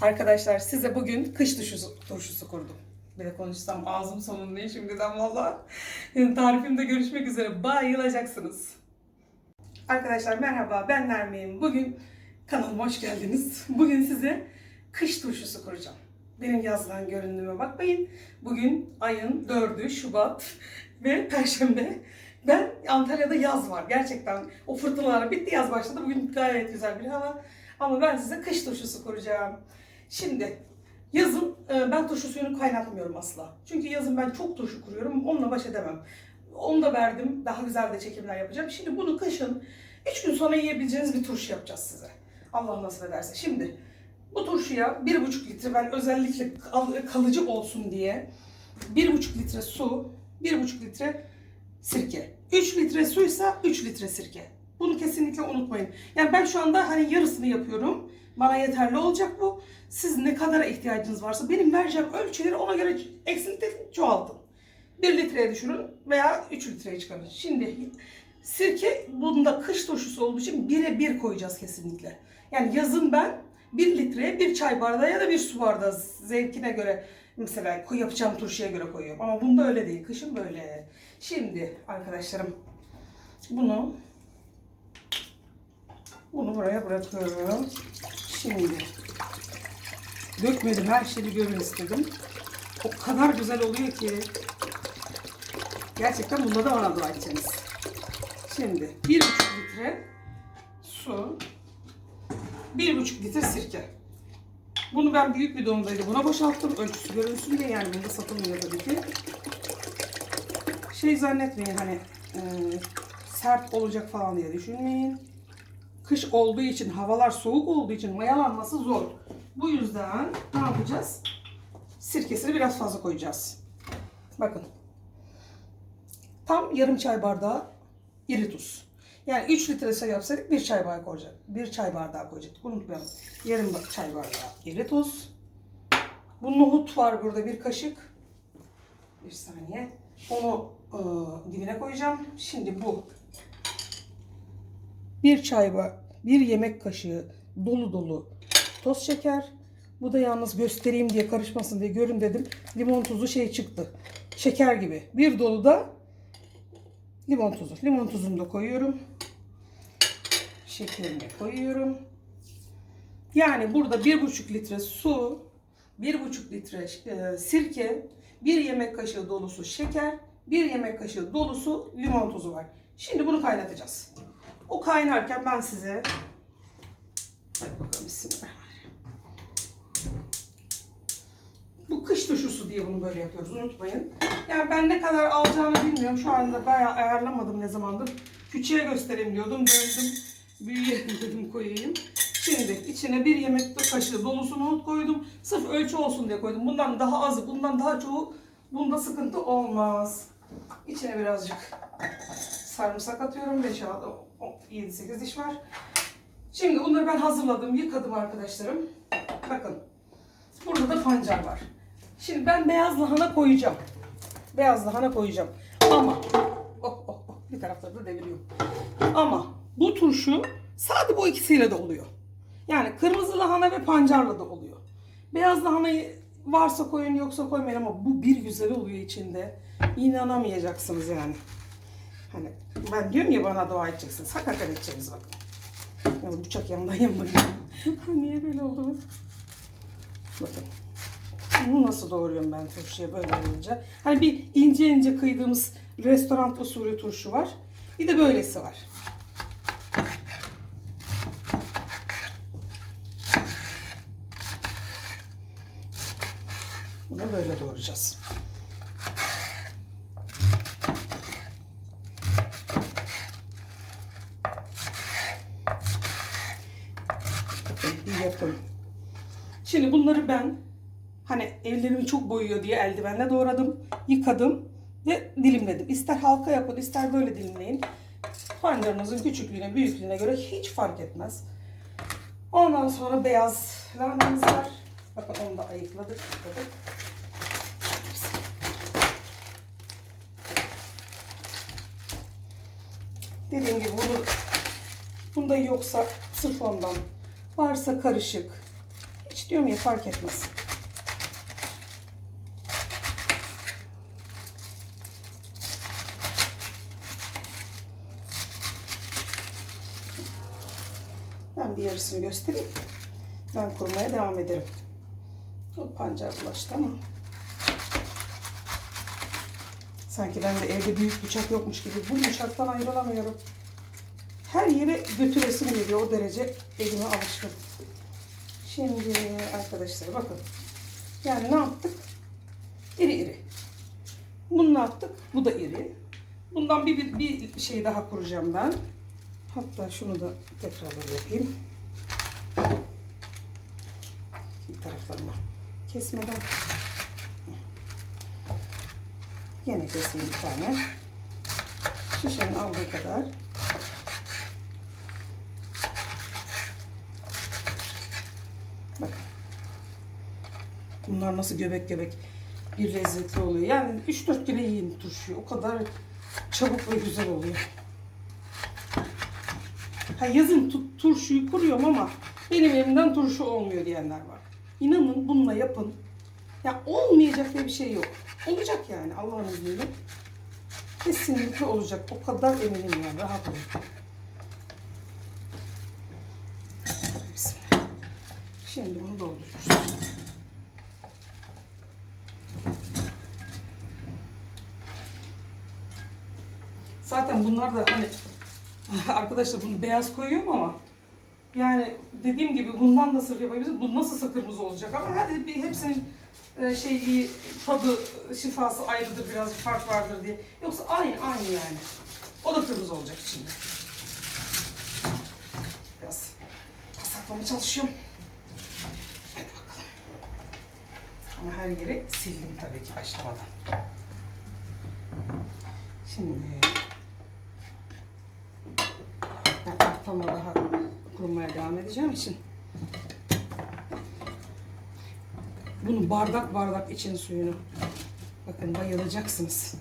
Arkadaşlar size bugün kış turşusu, turşusu kurdum. Bir de konuşsam ağzım sonundayım şimdiden valla. Tarifimde görüşmek üzere. Bayılacaksınız. Arkadaşlar merhaba ben Nermin. Bugün kanalıma hoş geldiniz. Bugün size kış turşusu kuracağım. Benim yazdan göründüğüme bakmayın. Bugün ayın 4'ü Şubat ve Perşembe. Ben Antalya'da yaz var. Gerçekten o fırtınalar bitti yaz başladı. Bugün gayet güzel bir hava. Ama ben size kış turşusu kuracağım. Şimdi yazın e, ben turşu suyunu kaynatmıyorum asla. Çünkü yazın ben çok turşu kuruyorum. Onunla baş edemem. Onu da verdim. Daha güzel de çekimler yapacağım. Şimdi bunu kışın 3 gün sonra yiyebileceğiniz bir turşu yapacağız size. Allah nasip ederse. Şimdi bu turşuya 1,5 litre ben özellikle kal- kalıcı olsun diye 1,5 litre su, 1,5 litre sirke. 3 litre suysa 3 litre sirke. Bunu kesinlikle unutmayın. Yani ben şu anda hani yarısını yapıyorum. Bana yeterli olacak bu. Siz ne kadara ihtiyacınız varsa benim vereceğim ölçüleri ona göre eksiltin, çoğaltın. 1 litreye düşürün veya 3 litreye çıkarın. Şimdi sirke bunda kış turşusu olduğu için 1'e 1 koyacağız kesinlikle. Yani yazın ben 1 litreye 1 çay bardağı ya da 1 su bardağı zevkine göre mesela yapacağım turşuya göre koyuyorum. Ama bunda öyle değil. Kışın böyle. Şimdi arkadaşlarım bunu bunu buraya bırakıyorum. Şimdi dökmedim her şeyi görün istedim. O kadar güzel oluyor ki gerçekten bunda da bana dua edeceksiniz. Şimdi 1,5 litre su 1,5 litre sirke. Bunu ben büyük bir domdayla buna boşalttım. Ölçüsü görünsün diye yani bunda satılmıyor tabii ki. Şey zannetmeyin hani e, sert olacak falan diye düşünmeyin. Kış olduğu için, havalar soğuk olduğu için mayalanması zor. Bu yüzden ne yapacağız? Sirkesini biraz fazla koyacağız. Bakın. Tam yarım çay bardağı iri tuz. Yani 3 litre su yapsaydık bir çay bardağı koyacak. Bir çay bardağı koyacaktık. Unutmayalım. Yarım çay bardağı iri tuz. Bu nohut var burada bir kaşık. Bir saniye. Onu e, dibine koyacağım. Şimdi bu bir çay var, bir yemek kaşığı dolu dolu toz şeker. Bu da yalnız göstereyim diye karışmasın diye görün dedim. Limon tuzu şey çıktı. Şeker gibi. Bir dolu da limon tuzu. Limon tuzunu da koyuyorum. Şekerini koyuyorum. Yani burada bir buçuk litre su, bir buçuk litre e, sirke, bir yemek kaşığı dolusu şeker, bir yemek kaşığı dolusu limon tuzu var. Şimdi bunu kaynatacağız. O kaynarken ben size Hadi bakalım bismillahirrahmanirrahim. Bu kış turşusu diye bunu böyle yapıyoruz unutmayın. Yani ben ne kadar alacağını bilmiyorum. Şu anda bayağı ayarlamadım ne zamandır. Küçüğe göstereyim diyordum. Döndüm. Büyüğe dedim koyayım. Şimdi içine bir yemek kaşığı dolusu nohut koydum. Sırf ölçü olsun diye koydum. Bundan daha azı, bundan daha çoğu bunda sıkıntı olmaz. İçine birazcık sarımsak atıyorum. 5 7-8 diş var. Şimdi bunları ben hazırladım, yıkadım arkadaşlarım. Bakın. Burada da pancar var. Şimdi ben beyaz lahana koyacağım. Beyaz lahana koyacağım. Ama oh, oh, oh, bir tarafları da deviriyorum. Ama bu turşu sadece bu ikisiyle de oluyor. Yani kırmızı lahana ve pancarla da oluyor. Beyaz lahanayı varsa koyun yoksa koymayın ama bu bir güzel oluyor içinde. İnanamayacaksınız yani. Hani ben diyorum ya bana dua edeceksiniz. Hakikaten edeceksiniz bakın. Ya bıçak yanından yanmadı. Niye böyle oldu? Bakın. Bunu nasıl doğruyorum ben turşuya böyle olunca. Hani bir ince ince kıydığımız restoran usulü turşu var. Bir de böylesi var. Bunu böyle doğrayacağız. Bakın bir yapın. Şimdi bunları ben hani ellerimi çok boyuyor diye eldivenle doğradım, yıkadım ve dilimledim. İster halka yapın, ister böyle dilimleyin. Pancarınızın küçüklüğüne, büyüklüğüne göre hiç fark etmez. Ondan sonra beyaz lahanamız var. Bakın onu da ayıkladık. yıkadık. Dediğim gibi bunu bunda yoksa sırf ondan. Varsa karışık. Hiç diyorum ya fark etmez. Ben bir yarısını göstereyim. Ben kurmaya devam ederim. O pancar bulaştı ama. Sanki ben de evde büyük bıçak yokmuş gibi. Bu bıçaktan ayrılamıyorum. Her yere götüresim geliyor. O derece elime alışkın. Şimdi arkadaşlar bakın. Yani ne yaptık? İri iri. Bunu ne yaptık? Bu da iri. Bundan bir, bir, bir şey daha kuracağım ben. Hatta şunu da tekrar yapayım. Bir taraflarına kesmeden. Yine keseyim bir tane. Şişenin aldığı kadar. Bunlar nasıl göbek göbek bir lezzetli oluyor. Yani 3-4 kere yiyin turşuyu. O kadar çabuk ve güzel oluyor. Ha yazın tu- turşuyu kuruyorum ama benim elimden turşu olmuyor diyenler var. İnanın bununla yapın. Ya olmayacak diye bir şey yok. Olacak yani Allah'ın izniyle. Kesinlikle olacak. O kadar eminim yani. Rahat olun. Şimdi bunu dolduruyoruz. Zaten bunlar da hani arkadaşlar bunu beyaz koyuyorum ama yani dediğim gibi bundan da sırf yapabiliriz. Bu nasıl kırmızı olacak ama hadi bir hepsinin e, şeyi tadı şifası ayrıdır biraz fark vardır diye. Yoksa aynı aynı yani. O da kırmızı olacak içinde. Biraz pasaklamaya çalışıyorum. Hadi bakalım. Ama her yeri sildim tabii ki başlamadan. Şimdi ortama daha kurumaya devam edeceğim için bunu bardak bardak için suyunu bakın bayılacaksınız.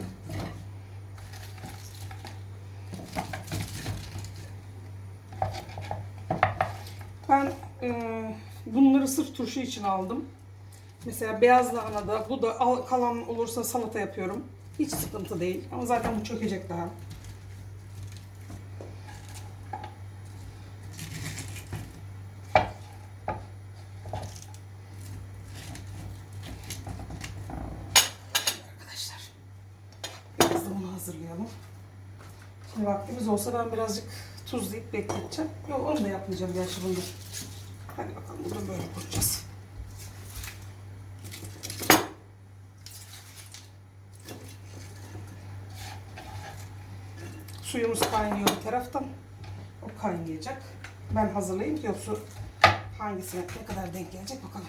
Ben e, bunları sırf turşu için aldım. Mesela beyaz lahana da bu da al- kalan olursa salata yapıyorum. Hiç sıkıntı değil ama zaten bu çökecek daha. Arkadaşlar biraz da bunu hazırlayalım. Vaktimiz olsa ben birazcık tuzlayıp bekleteceğim. Yok onu da yapmayacağım gerçi bunda. Hadi bakalım bunu böyle kuracağız. Suyumuz kaynıyor bir taraftan. O kaynayacak. Ben hazırlayayım ki su hangisine ne kadar denk gelecek bakalım.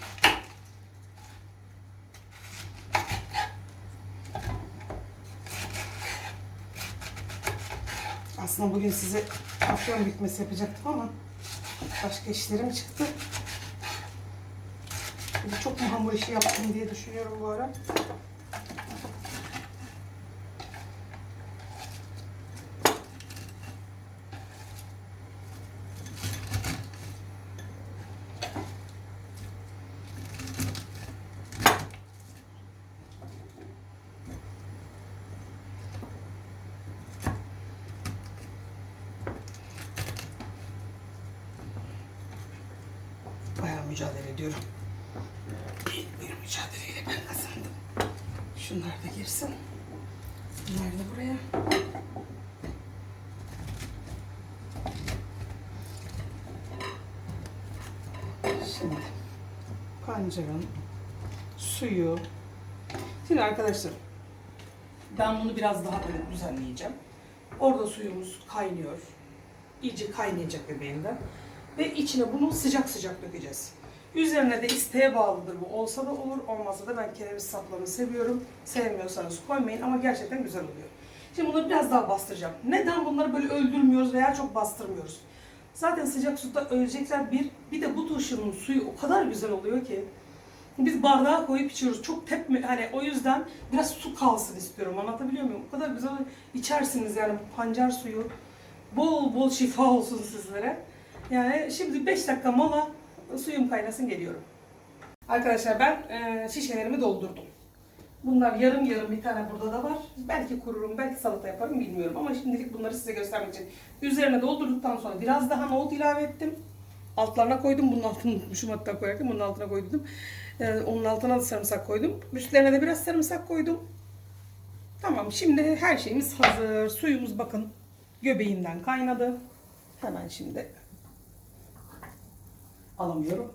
Aslında bugün size afyon bitmesi yapacaktım ama başka işlerim çıktı. Çok mu hamur işi yaptım diye düşünüyorum bu ara. Bayağı mücadele ediyorum. Bir mücadeleyle ben kazandım. Şunlar da girsin. Bunlar da buraya. Şimdi pancarın suyu. Şimdi arkadaşlar ben bunu biraz daha böyle düzenleyeceğim. Orada suyumuz kaynıyor. İyice kaynayacak bebeğinden. Ve içine bunu sıcak sıcak dökeceğiz. Üzerine de isteğe bağlıdır bu. Olsa da olur, olmasa da ben kereviz saplarını seviyorum. Sevmiyorsanız koymayın ama gerçekten güzel oluyor. Şimdi bunları biraz daha bastıracağım. Neden bunları böyle öldürmüyoruz veya çok bastırmıyoruz? Zaten sıcak suda ölecekler bir. Bir de bu turşunun suyu o kadar güzel oluyor ki. Biz bardağa koyup içiyoruz. Çok tepme hani o yüzden biraz su kalsın istiyorum. Anlatabiliyor muyum? O kadar güzel içersiniz yani pancar suyu. Bol bol şifa olsun sizlere. Yani şimdi 5 dakika mola suyum kaynasın geliyorum. Arkadaşlar ben e, şişelerimi doldurdum. Bunlar yarım yarım bir tane burada da var. Belki kururum, belki salata yaparım bilmiyorum. Ama şimdilik bunları size göstermek için. Üzerine doldurduktan sonra biraz daha nohut ilave ettim. Altlarına koydum. Bunun altını unutmuşum hatta koyarken. Bunun altına koydum. Ee, onun altına da sarımsak koydum. Üstlerine de biraz sarımsak koydum. Tamam şimdi her şeyimiz hazır. Suyumuz bakın göbeğinden kaynadı. Hemen şimdi alamıyorum.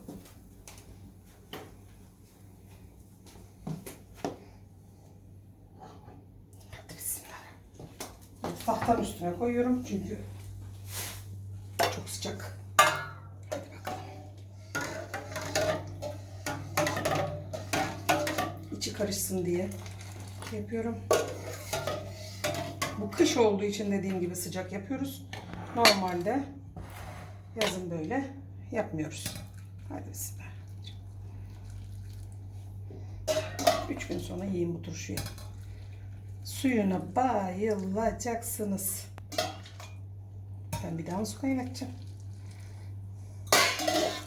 Tahtanın üstüne koyuyorum çünkü çok sıcak. İçi karışsın diye yapıyorum. Bu kış olduğu için dediğim gibi sıcak yapıyoruz. Normalde yazın böyle yapmıyoruz. Hadi bismillah. Üç gün sonra yiyin bu turşuyu. Suyuna bayılacaksınız. Ben bir daha su kaynatacağım.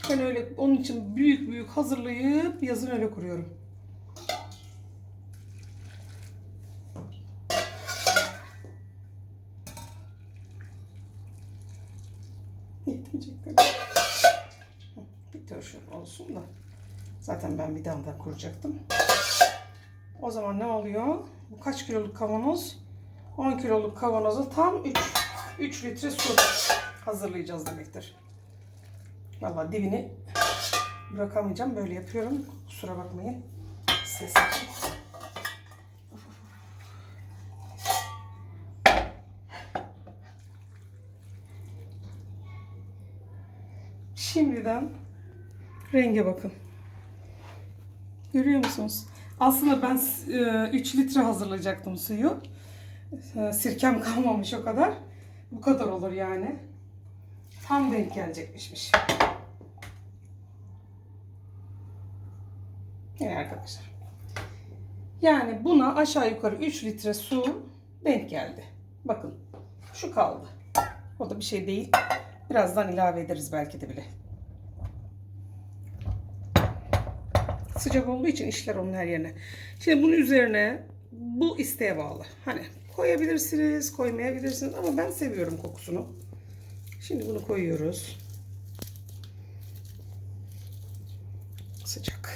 Ben öyle onun için büyük büyük hazırlayıp yazın öyle kuruyorum. Yetmeyecek kadar. Turşu olsun da. Zaten ben bir daha da kuracaktım. O zaman ne oluyor? Bu kaç kiloluk kavanoz? 10 kiloluk kavanoza tam 3, 3 litre su hazırlayacağız demektir. Vallahi dibini bırakamayacağım. Böyle yapıyorum. Kusura bakmayın. Ses için. Şimdiden renge bakın. Görüyor musunuz? Aslında ben 3 litre hazırlayacaktım suyu. E, Sirkem kalmamış o kadar. Bu kadar olur yani. Tam denk gelecekmişmiş. Yani arkadaşlar. Yani buna aşağı yukarı 3 litre su denk geldi. Bakın şu kaldı. O da bir şey değil. Birazdan ilave ederiz belki de bile. Sıcak olduğu için işler onun her yerine. Şimdi bunun üzerine bu isteğe bağlı. Hani koyabilirsiniz, koymayabilirsiniz ama ben seviyorum kokusunu. Şimdi bunu koyuyoruz. Sıcak.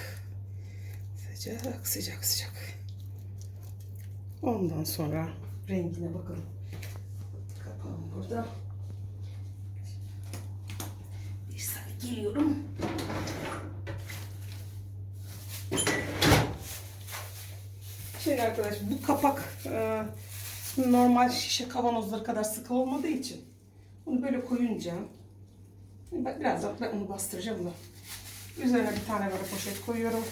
Sıcak, sıcak, sıcak. Ondan sonra rengine bakalım. Kapağım burada. Bir saniye geliyorum. Şimdi arkadaş bu kapak e, normal şişe kavanozları kadar sıkı olmadığı için bunu böyle koyunca bak birazdan ben onu bastıracağım da. Üzerine bir tane böyle poşet koyuyorum.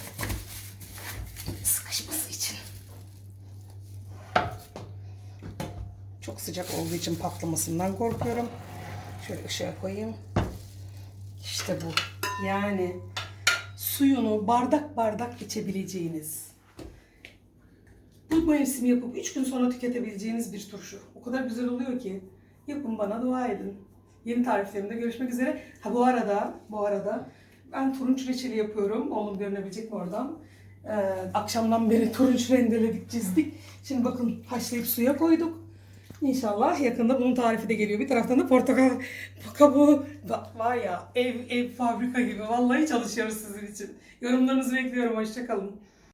Sıkışması için. Çok sıcak olduğu için patlamasından korkuyorum. Şöyle ışığa koyayım. İşte bu. Yani suyunu bardak bardak içebileceğiniz bu mevsim yapıp 3 gün sonra tüketebileceğiniz bir turşu. O kadar güzel oluyor ki. Yapın bana dua edin. Yeni tariflerimde görüşmek üzere. Ha bu arada, bu arada ben turunç reçeli yapıyorum. Oğlum görünebilecek mi oradan? Ee, akşamdan beri turunç rendeledik, çizdik. Şimdi bakın haşlayıp suya koyduk. İnşallah yakında bunun tarifi de geliyor. Bir taraftan da portakal kabuğu var ya ev ev fabrika gibi. Vallahi çalışıyoruz sizin için. Yorumlarınızı bekliyorum. Hoşçakalın.